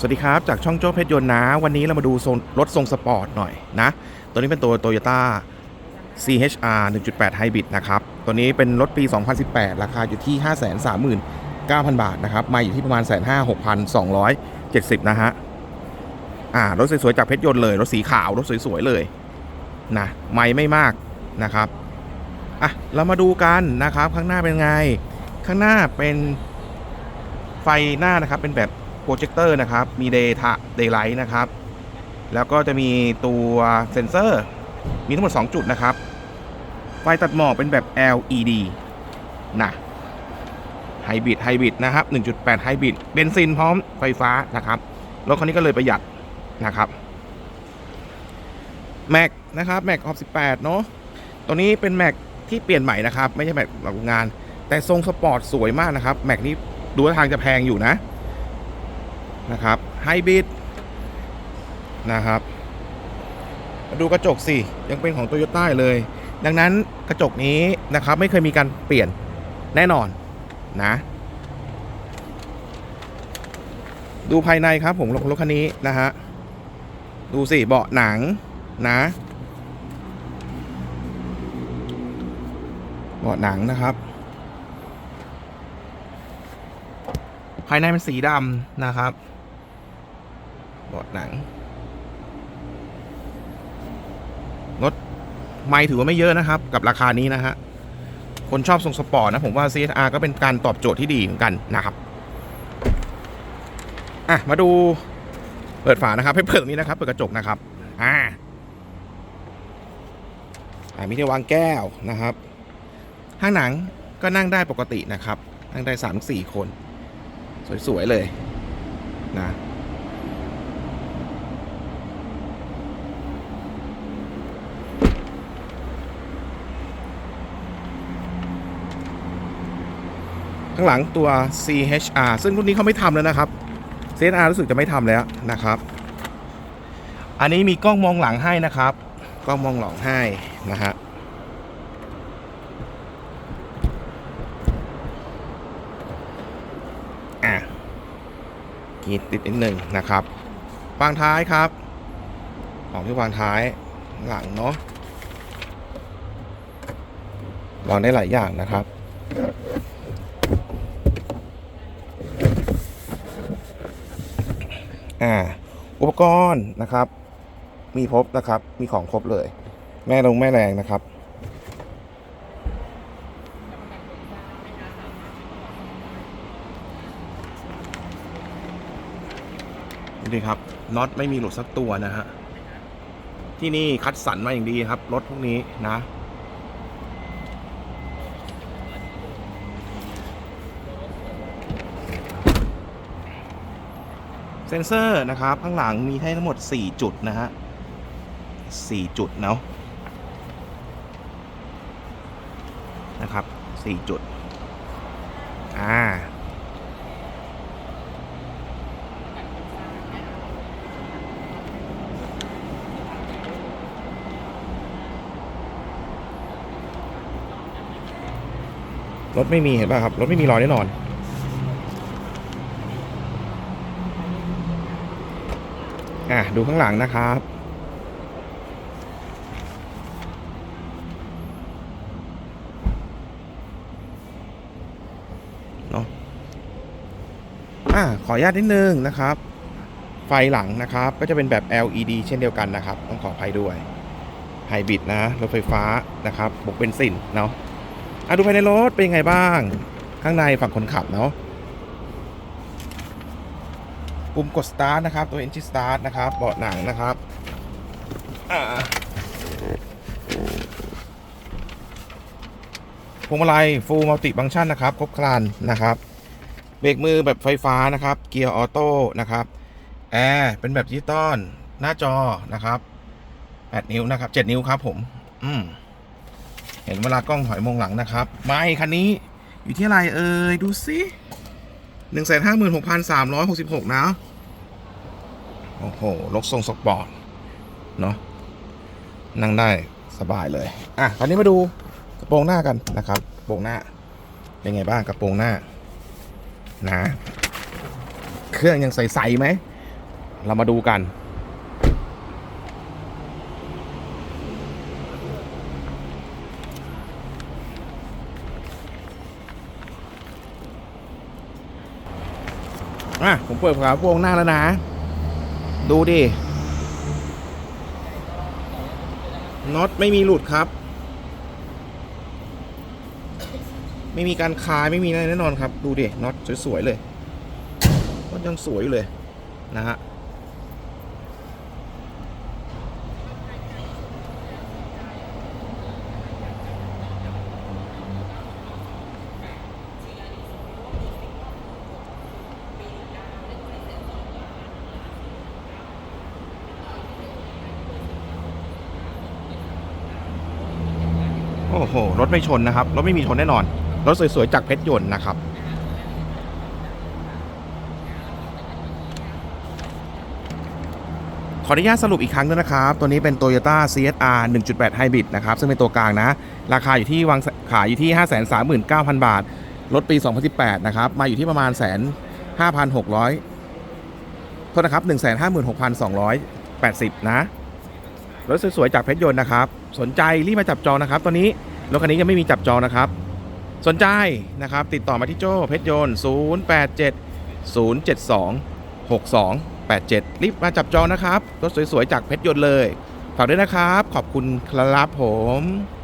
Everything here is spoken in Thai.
สวัสดีครับ จากช่องโจ้เพชรยนต์นะ วันนี้เรามาดูรถทรงสปอร์ตหน่อยนะ ตัวนี้เป็นตัว Toyota CHR 1.8 Hybrid นะครับ ตัวนี้เป็นรถปี 2018 ราคาอยู่ที่ 539,000 บาทนะครับ มาอยู่ที่ประมาณ 156,270 นะฮะ อ่า รถสวยๆ จากเพชรยนต์เลย รถสีขาว รถสวยๆ เลย นะ ไม่ไม่มากนะครับ อะ เรามาดูกันนะครับ ข้างหน้าเป็นไง ข้างหน้าเป็นไฟหน้านะครับ เป็นแบบ รเจคเตอร์นะครับ มีเดทะเดย์ไลท์นะครับ แล้วก็จะมีตัวเซ็นเซอร์ มีทั้งหมด 2 จุดนะครับ ไฟตัดหมอกเป็นแบบ LED นะไฮบริดไฮบริดนะครับ 1.8 ไฮบริดเบนซินพร้อมไฟฟ้านะครับรถคันนี้ก็เลยประหยัดนะครับแม็กนะครับแม็กออฟ18 เนาะตัวนี้เป็นแม็กที่เปลี่ยนใหม่นะครับ ไม่ใช่แม็กโรงงาน แต่ทรงสปอร์ตสวยมากนะครับ แม็กนี้ดูท่าทางจะแพงอยู่นะ นะครับไฮบริดนะครับดูกระจกสิ ยังเป็นของโตโยต้าเลย ดังนั้นกระจกนี้นะครับไม่เคยมีการเปลี่ยนแน่นอนนะ ดูภายในครับผมรถคันนี้นะฮะดูสิเบาะหนังนะเบาะหนังนะครับ ภายในเป็นสีดำนะครับ เบาะหนังรถไม่ถือว่าไม่เยอะนะครับ กับราคานี้นะฮะคนชอบทรงสปอร์ตนะ ผมว่า CSR ก็เป็นการตอบโจทย์ที่ดีเหมือนกันนะครับ อะ มาดูเปิดฝานะครับ ให้เปิดตรงนี้นะครับ เปิดกระจกนะครับ อ่าอ่ามีที่วางแก้วนะครับข้างหนังก็นั่งได้ปกตินะครับ นั่งได้สามสี่คน สวย ๆ เลยนะ ข้างหลังตัว CHR ซึ่งรุ่นนี้เขาไม่ทำแล้วนะครับ CHR รู้สึกจะไม่ทำแล้วนะครับ อันนี้มีกล้องมองหลังให้นะครับ กล้องมองหลังให้นะฮะอะขีดติดนิดหนึ่งนะครับวางท้ายครับ ของที่วางท้ายหลังเนาะวางได้หลายอย่างนะครับ อ่าอุปกรณ์นะครับ มีครบนะครับ มีของครบเลย แม่ลงแม่แรงนะครับดูดิครับน็อตไม่มีหลุดสักตัวนะฮะที่นี่คัดสรรมาอย่างดีครับ รถพวกนี้นะ เซนเซอร์นะครับ ข้างหลังมีให้ทั้งหมด 4 จุดนะฮะ4จุดเนาะนะครับ4จุด อ่า รถไม่มีเห็นป่ะครับ รถไม่มีรอยแน่นอน อะดูข้างหลังนะครับ เนาะอะขออนุญาตนิดนึงนะครับ ไฟหลังนะครับ ก็จะเป็นแบบ LED เช่นเดียวกันนะครับ ต้องขออภัยด้วย ไฮบริดนะ รถไฟฟ้านะครับบวกเบนซินเนาะอะดูภายในรถเป็นยังไงบ้าง ข้างในฝั่งคนขับเนาะ ปุ่มกด start นะครับ ตัว engine start นะครับเบาะหนังนะครับพวงมาลัย full multi function นะครับ ครบครันนะครับ เบรกมือแบบไฟฟ้านะครับ เกียร์ออโต้นะครับ แอร์เป็นแบบดิจิตอลหน้าจอนะครับ8นิ้วนะครับ7นิ้วครับผม อืมเห็นเวลากล้องถอยมองหลังนะครับ ไม่คันนี้อยู่ที่อะไรเอ่ย ดูสิหนึ่งแสนห้าหมื่นหกพันสามร้อยหกสิบหกนะ โอ้โหรถทรงสปอร์ตเนาะนั่งได้สบายเลยอะคราวนี้มาดูกระโปรงหน้ากันนะครับกระโปรงหน้าเป็นไงบ้างกระโปรงหน้านะเครื่องยังใสๆไหม เรามาดูกัน อะ ผมเปิดฝากระโปรงหน้าแล้วนะ ดูดิ น็อตไม่มีหลุดครับ ไม่มีการคายไม่มีอะไรแน่นอนครับ ดูดิ น็อตสวยๆเลย ก็ยังสวยอยู่เลยนะฮะ โอ้โห รถไม่ชนนะครับ รถไม่มีชนแน่นอน รถสวยๆ จากเพชรยนต์นะครับ ขออนุญาตสรุปอีกครั้งด้วยนะครับ ตัวนี้เป็น Toyota CSR 1.8 Hybrid นะครับ ซึ่งเป็นตัวกลางนะ ราคาอยู่ที่วางขายอยู่ที่ 539,000 บาท รถปี 2018 นะครับ มาอยู่ที่ประมาณแสน5,600โทษนะครับ 156,280 นะ รถสวยๆจากเพชรยนต์นะครับ สนใจรีบมาจับจองนะครับ ตอนนี้รถคันนี้ยังไม่มีจับจองนะครับ สนใจนะครับ ติดต่อมาที่โจ้เพชรยนต์ 087 072 6287 รีบมาจับจองนะครับ รถสวยๆจากเพชรยนต์เลย ฝากด้วยนะครับ ขอบคุณครับผม